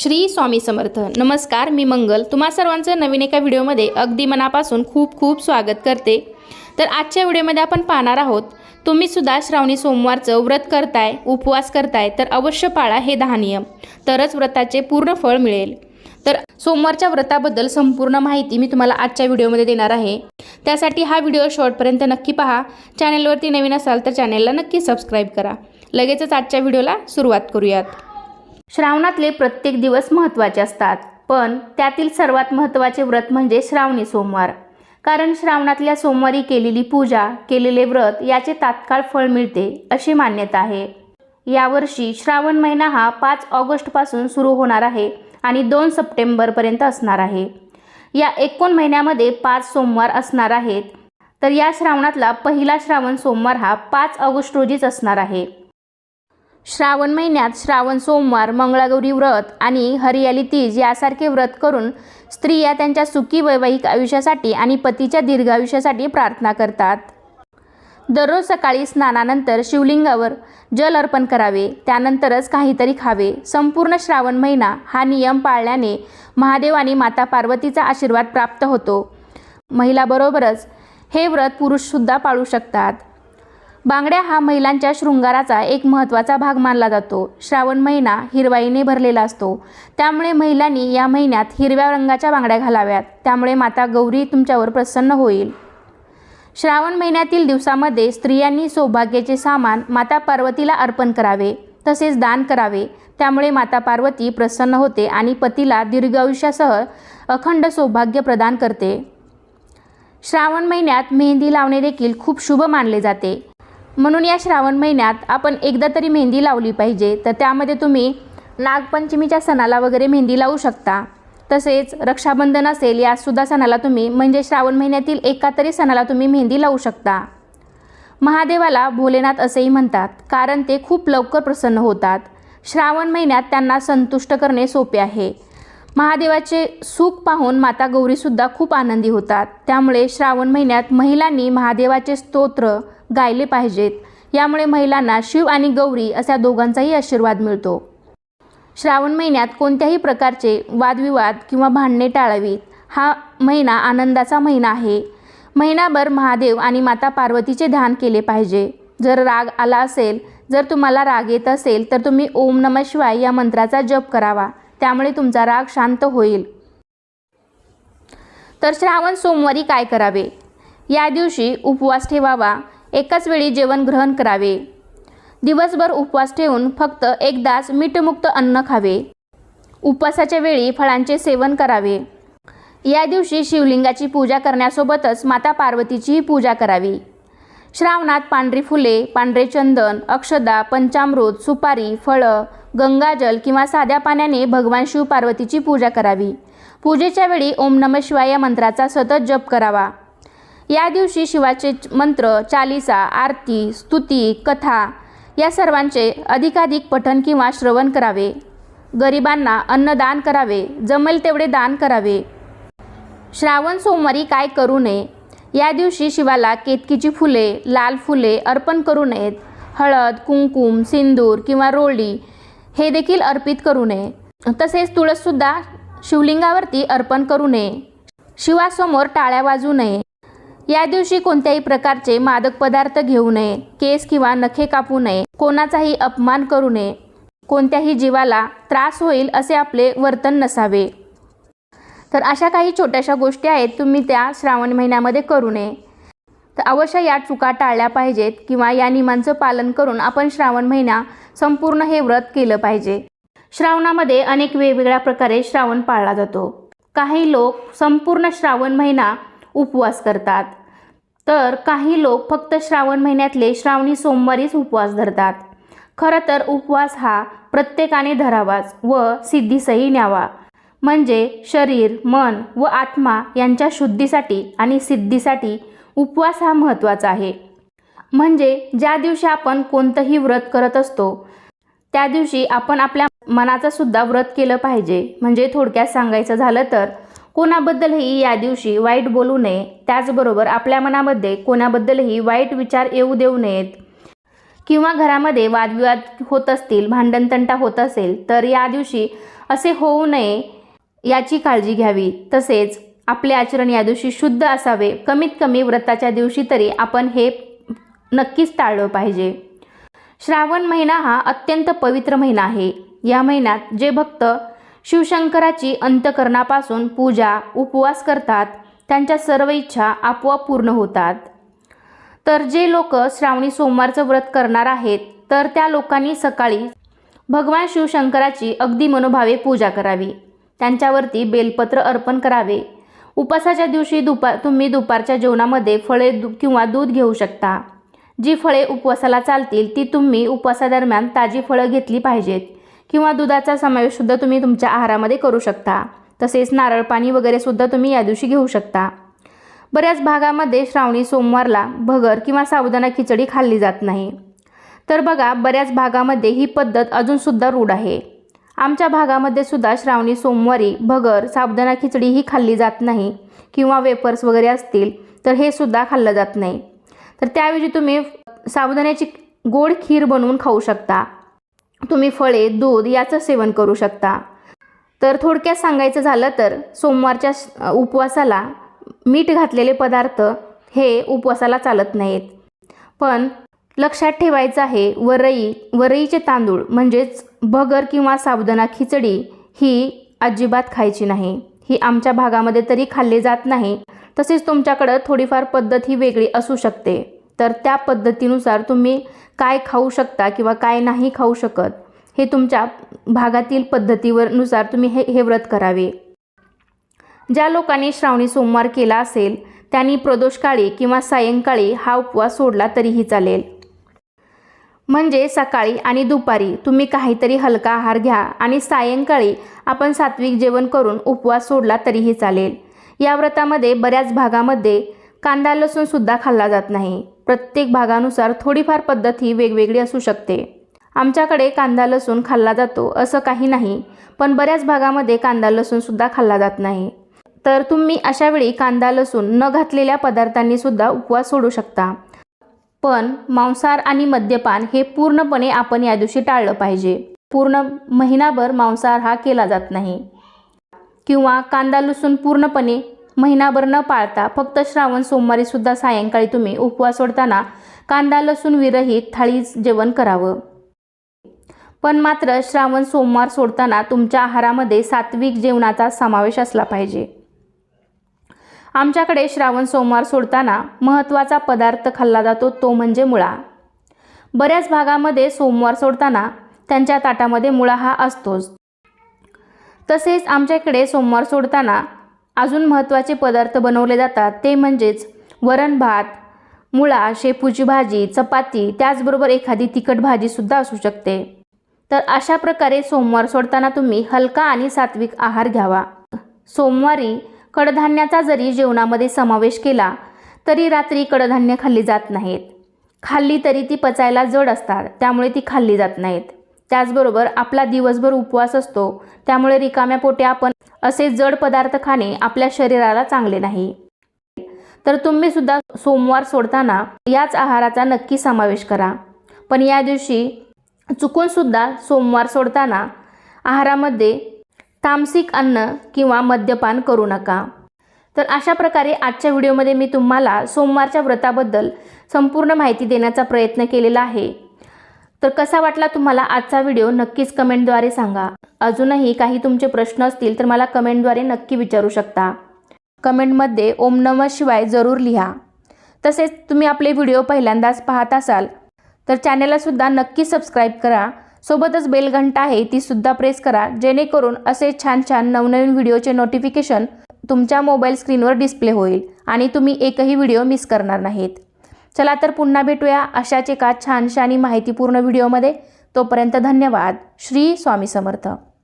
श्री स्वामी समर्थ. नमस्कार मी मंगल. तुम्हा सर्वांचं नवीन एका व्हिडिओमध्ये अगदी मनापासून खूप खूप स्वागत करते. तर आजच्या व्हिडिओमध्ये आपण पाहणार आहोत तुम्ही सुद्धा श्रावणी सोमवारचं व्रत करताय उपवास करताय तर अवश्य पाळा हे दहा नियम तरच व्रताचे पूर्ण फळ मिळेल. तर सोमवारच्या व्रताबद्दल संपूर्ण माहिती मी तुम्हाला आजच्या व्हिडिओमध्ये देणार आहे. त्यासाठी हा व्हिडिओ शॉर्टपर्यंत नक्की पहा. चॅनलवरती नवीन असाल तर चॅनेलला नक्की सबस्क्राईब करा. लगेचच आजच्या व्हिडिओला सुरुवात करूयात. श्रावणातले प्रत्येक दिवस महत्त्वाचे असतात. पण त्यातील सर्वात महत्त्वाचे व्रत म्हणजे श्रावणी सोमवार. कारण श्रावणातल्या सोमवारी केलेली पूजा केलेले व्रत याचे तात्काळ फळ मिळते अशी मान्यता आहे. यावर्षी श्रावण महिना हा पाच ऑगस्टपासून सुरू होणार आहे आणि दोन सप्टेंबरपर्यंत असणार आहे. या एकूण महिन्यामध्ये पाच सोमवार असणार आहेत. तर या श्रावणातला पहिला श्रावण सोमवार हा पाच ऑगस्ट रोजीच असणार आहे. श्रावण महिन्यात श्रावण सोमवार मंगळागौरी व्रत आणि हरियाली तीज यासारखे व्रत करून स्त्रिया त्यांच्या सुखी वैवाहिक आयुष्यासाठी आणि पतीच्या दीर्घायुष्यासाठी प्रार्थना करतात. दररोज सकाळी स्नानानंतर शिवलिंगावर जल अर्पण करावे. त्यानंतरच काहीतरी खावे. संपूर्ण श्रावण महिना हा नियम पाळल्याने महादेव आणि माता पार्वतीचा आशीर्वाद प्राप्त होतो. महिलाबरोबरच हे व्रत पुरुषसुद्धा पाळू शकतात. बांगड्या हा महिलांच्या शृंगाराचा एक महत्त्वाचा भाग मानला जातो. श्रावण महिना हिरवाईने भरलेला असतो. त्यामुळे महिलांनी या महिन्यात हिरव्या रंगाच्या बांगड्या घालाव्यात. त्यामुळे माता गौरी तुमच्यावर प्रसन्न होईल. श्रावण महिन्यातील दिवसामध्ये स्त्रियांनी सौभाग्याचे सामान माता पार्वतीला अर्पण करावे तसेच दान करावे. त्यामुळे माता पार्वती प्रसन्न होते आणि पतीला दीर्घायुष्यासह अखंड सौभाग्य प्रदान करते. श्रावण महिन्यात मेहंदी लावणे देखील खूप शुभ मानले जाते. म्हणून या श्रावण महिन्यात आपण एकदा तरी मेहंदी लावली पाहिजे. तर त्यामध्ये तुम्ही नागपंचमीच्या सणाला वगैरे मेहंदी लावू शकता. तसेच रक्षाबंधन असेल यासुद्धा सणाला तुम्ही म्हणजे श्रावण महिन्यातील एका तरी सणाला तुम्ही मेहंदी लावू शकता. महादेवाला भोलेनाथ असेही म्हणतात कारण ते खूप लवकर प्रसन्न होतात. श्रावण महिन्यात त्यांना संतुष्ट करणे सोपे आहे. महादेवाचे सुख पाहून माता गौरीसुद्धा खूप आनंदी होतात. त्यामुळे श्रावण महिन्यात महिलांनी महादेवाचे स्तोत्र गायले पाहिजेत. यामुळे महिलांना शिव आणि गौरी अशा दोघांचाही आशीर्वाद मिळतो. श्रावण महिन्यात कोणत्याही प्रकारचे वादविवाद किंवा भांडणे टाळावीत हा महिना आनंदाचा महिना आहे. महिनाभर महादेव आणि माता पार्वतीचे ध्यान केले पाहिजे. जर राग आला असेल जर तुम्हाला राग येत असेल तर तुम्ही ओम नम शिवाय या मंत्राचा जप करावा. त्यामुळे तुमचा राग शांत होईल. तर श्रावण सोमवारी काय करावे? या दिवशी उपवास ठेवावा. एकाच वेळी जेवण ग्रहण करावे. दिवसभर उपवास ठेवून फक्त एकदाच मीठमुक्त अन्न खावे. उपवासाच्या वेळी फळांचे सेवन करावे. या दिवशी शिवलिंगाची पूजा करण्यासोबतच माता पार्वतीचीही पूजा करावी. श्रावणात पांढरी फुले पांढरे चंदन अक्षदा पंचामृत सुपारी फळं गंगाजल किंवा साध्या पाण्याने भगवान शिव पार्वतीची पूजा करावी. पूजेच्या वेळी ओम नम शिवाय या मंत्राचा सतत जप करावा. या दिवशी शिवाचे मंत्र चालिसा आरती स्तुती कथा या सर्वांचे अधिकाधिक पठन किंवा श्रवण करावे. गरिबांना अन्नदान करावे. जमेल तेवढे दान करावे. श्रावण सोमवारी काय करू नये? या दिवशी शिवाला केतकीची फुले लाल फुले अर्पण करू नयेत. हळद कुंकुम सिंदूर किंवा रोळी हे देखील अर्पित करू नये. तसेच तुळससुद्धा शिवलिंगावरती अर्पण करू नये. शिवासमोर टाळ्या वाजू नये. या दिवशी कोणत्याही प्रकारचे मादक पदार्थ घेऊ नये केस किंवा नखे कापू नये कोणाचाही अपमान करू नये. कोणत्याही जीवाला त्रास होईल असे आपले वर्तन नसावे. तर अशा काही छोट्याशा गोष्टी आहेत तुम्ही त्या श्रावण महिन्यामध्ये करू नये. तर अवश्य या चुका टाळल्या पाहिजेत किंवा या नियमांचं पालन करून आपण श्रावण महिना संपूर्ण हे व्रत केलं पाहिजे. श्रावणामध्ये अनेक वेगवेगळ्या प्रकारे श्रावण पाळला जातो. काही लोक संपूर्ण श्रावण महिना उपवास करतात. तर काही लोक फक्त श्रावण महिन्यातले श्रावणी सोमवारीच उपवास धरतात. खरं तर उपवास हा प्रत्येकाने धरावाच व सिद्धीसही न्यावा. म्हणजे शरीर मन व आत्मा यांच्या शुद्धीसाठी आणि सिद्धीसाठी उपवास हा महत्त्वाचा आहे. म्हणजे ज्या दिवशी आपण कोणतंही व्रत करत असतो त्या दिवशी आपण आपल्या मनाचं सुद्धा व्रत केलं पाहिजे. म्हणजे थोडक्यात सांगायचं झालं तर कोणाबद्दलही या दिवशी वाईट बोलू नये. त्याचबरोबर आपल्या मनामध्ये कोणाबद्दलही वाईट विचार येऊ देऊ नयेत. किंवा घरामध्ये वादविवाद होत असतील भांडणतंटा होत असेल तर या दिवशी असे होऊ नये याची काळजी घ्यावी. तसेच आपले आचरण या दिवशी शुद्ध असावे. कमीत कमी व्रताच्या दिवशी तरी आपण हे नक्कीच टाळलं पाहिजे. श्रावण महिना हा अत्यंत पवित्र महिना आहे. या महिन्यात जे भक्त शिवशंकराची अंतकरणापासून पूजा उपवास करतात. त्यांच्या सर्व इच्छा आपोआप पूर्ण होतात. तर जे लोक श्रावणी सोमवारचं व्रत करणार आहेत तर त्या लोकांनी सकाळी भगवान शिवशंकराची अगदी मनोभावे पूजा करावी. त्यांच्यावरती बेलपत्र अर्पण करावे. उपासाच्या दिवशी दुपार तुम्ही दुपारच्या जेवणामध्ये फळे दु किंवा दूध घेऊ शकता. जी फळे उपवासाला चालतील ती तुम्ही उपवासादरम्यान ताजी फळं घेतली पाहिजेत. किंवा दुधाचा समावेशसुद्धा तुम्ही तुमच्या आहारामध्ये करू शकता. तसेच नारळ पाणी वगैरेसुद्धा तुम्ही या दिवशी घेऊ शकता. बऱ्याच भागामध्ये श्रावणी सोमवारला भगर किंवा साबुदाणा खिचडी खाल्ली जात नाही. तर बघा बऱ्याच भागामध्ये ही पद्धत अजूनसुद्धा रूढ आहे. आमच्या भागामध्ये सुद्धा श्रावणी सोमवारी भगर साबुदाणा खिचडी ही खाल्ली जात नाही किंवा वेपर्स वगैरे असतील तर हे सुद्धा खाल्लं जात नाही. तर त्याऐवजी तुम्ही साबुदाण्याची गोड खीर बनवून खाऊ शकता. तुम्ही फळे दूध याचं सेवन करू शकता. तर थोडक्यात सांगायचं झालं तर सोमवारच्या उपवासाला मीठ घातलेले पदार्थ हे उपवासाला चालत नाहीत. पण लक्षात ठेवायचं आहे वरई वरईचे तांदूळ म्हणजेच भगर किंवा साबुदाणा खिचडी ही अजिबात खायची नाही. ही आमच्या भागामध्ये तरी खाल्ली जात नाही. तसेच तुमच्याकडं थोडीफार पद्धत ही वेगळी असू शकते. तर त्या पद्धतीनुसार तुम्ही काय खाऊ शकता किंवा काय नाही खाऊ शकत हे तुमच्या भागातील पद्धतीवर नुसार तुम्ही हे हे व्रत करावे. ज्या लोकांनी श्रावणी सोमवार केला असेल त्यांनी प्रदोषकाळी किंवा सायंकाळी हा उपवास सोडला तरीही चालेल. म्हणजे सकाळी आणि दुपारी तुम्ही काहीतरी हलका आहार घ्या आणि सायंकाळी आपण सात्विक जेवण करून उपवास सोडला तरीही चालेल. या व्रतामध्ये बऱ्याच भागामध्ये कांदा लसूणसुद्धा खाल्ला जात नाही. प्रत्येक भागानुसार थोडीफार पद्धत ही वेगवेगळी असू शकते. आमच्याकडे कांदा लसूण खाल्ला जातो असं काही नाही पण बऱ्याच भागामध्ये कांदा लसूणसुद्धा खाल्ला जात नाही. तर तुम्ही अशा वेळी कांदा लसूण न घातलेल्या पदार्थांनीसुद्धा उपवास सोडू शकता. पण मांसाहार आणि मद्यपान हे पूर्णपणे आपण या दिवशी टाळलं पाहिजे. पूर्ण महिनाभर मांसाहार हा केला जात नाही. किंवा कांदा लसूण पूर्णपणे महिनाभर न पाळता फक्त श्रावण सोमवारी सुद्धा सायंकाळी तुम्ही उपवास सोडताना कांदा लसूण विरहित थाळी जेवण करावं. पण मात्र श्रावण सोमवार सोडताना तुमच्या आहारामध्ये सात्विक जेवणाचा समावेश असला पाहिजे. आमच्याकडे श्रावण सोमवार सोडताना महत्त्वाचा पदार्थ खाल्ला जातो तो म्हणजे मुळा. बऱ्याच भागामध्ये सोमवार सोडताना त्यांच्या ताटामध्ये मुळा हा असतोच. तसेच आमच्याकडे सोमवार सोडताना अजून महत्त्वाचे पदार्थ बनवले जातात. ते म्हणजेच वरण भात मुळा शेपूची भाजी चपाती त्याचबरोबर एखादी तिखट भाजीसुद्धा असू शकते. तर अशा प्रकारे सोमवार सोडताना तुम्ही हलका आणि सात्विक आहार घ्यावा. सोमवारी कडधान्याचा जरी जेवणामध्ये समावेश केला तरी रात्री कडधान्य खाल्ली जात नाहीत. खाल्ली तरी ती पचायला जड असतात त्यामुळे ती खाल्ली जात नाहीत. त्याचबरोबर आपला दिवसभर उपवास असतो. त्यामुळे रिकाम्या पोटे आपण असे जड पदार्थ खाणे आपल्या शरीराला चांगले नाही. तर तुम्ही सुद्धा सोमवार सोडताना याच आहाराचा नक्की समावेश करा. पण या दिवशी चुकून सुद्धा सोमवार सोडताना आहारामध्ये तामसिक अन्न किंवा मद्यपान करू नका. तर अशा प्रकारे आजच्या व्हिडिओमध्ये मी तुम्हाला सोमवारच्या व्रताबद्दल संपूर्ण माहिती देण्याचा प्रयत्न केलेला आहे. तर कसा वाटला तुम्हाला आजचा व्हिडिओ? नक्कीच कमेंटद्वारे सांगा. अजूनही काही तुमचे प्रश्न असतील तर मला कमेंटद्वारे नक्की विचारू शकता. कमेंटमध्ये ओम नम शिवाय जरूर लिहा. तसेच तुम्ही आपले व्हिडिओ पहिल्यांदाच पाहत असाल तर चॅनेललासुद्धा नक्की सबस्क्राईब करा. सोबतच बेल घंटा आहे तीसुद्धा प्रेस करा जेणेकरून असे छान छान नवनवीन व्हिडिओचे नोटिफिकेशन तुमच्या मोबाईल स्क्रीनवर डिस्प्ले होईल आणि तुम्ही एकही व्हिडिओ मिस करणार नाहीत. चला तर पुन्हा भेटूया अशाच एका छानशा आणि माहितीपूर्ण व्हिडिओमध्ये. तोपर्यंत धन्यवाद. श्री स्वामी समर्थ.